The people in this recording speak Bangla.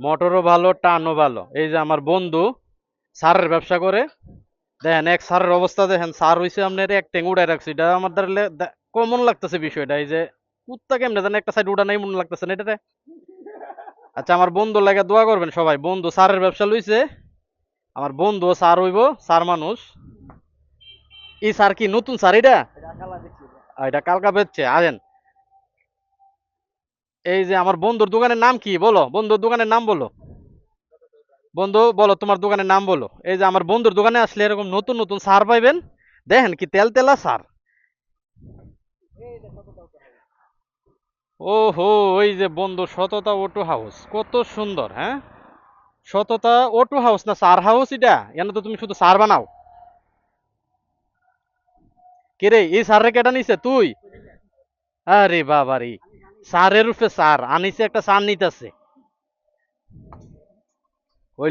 মোটরও ভালো টানও ভালো। এই যে আমার বন্ধু সারের ব্যবসা করে। দেখেন এক সারের অবস্থা দেখেন সার হইছে আপনার এক ট্যাং উড়াই রাখছে। এটা আমার দ্বারা কমন লাগতেছে বিষয়টা। এই যে কুত্তা কেমনে জানে একটা সাইড উড়া নাই মনে লাগতেছে না এটাতে? আচ্ছা আমার বন্ধু লাগে দোয়া করবেন সবাই। বন্ধু সারের ব্যবসা লইছে। আমার বন্ধু সার হইব সার মানুষ। এই সার কি নতুন সার এটা? এটা কালকা বেচছে। আছেন এই যে আমার বন্ধুর দোকানের নাম কি? বলো। বন্ধুর দোকানের নাম বলো। বন্ধু, বলো তোমার দোকানের নাম বলো। এই যে আমার বন্ধুর দোকানে আসলে এরকম নতুন নতুন সার পাইবেন। দেখেন কি তেল তেলা সার। ও হো ওই যে বন্ধু, সততা ওটু হাউস। কত সুন্দর হ্যাঁ? সততা অটো হাউস না সার হাউস এটা? এনে তো তুমি শুধু সার বানাও। কে রে এই সার রে কেটা নিছে? তুই? আরে বাবা রে সারের রূপে সার আনিসে একটা সার নিতেছে।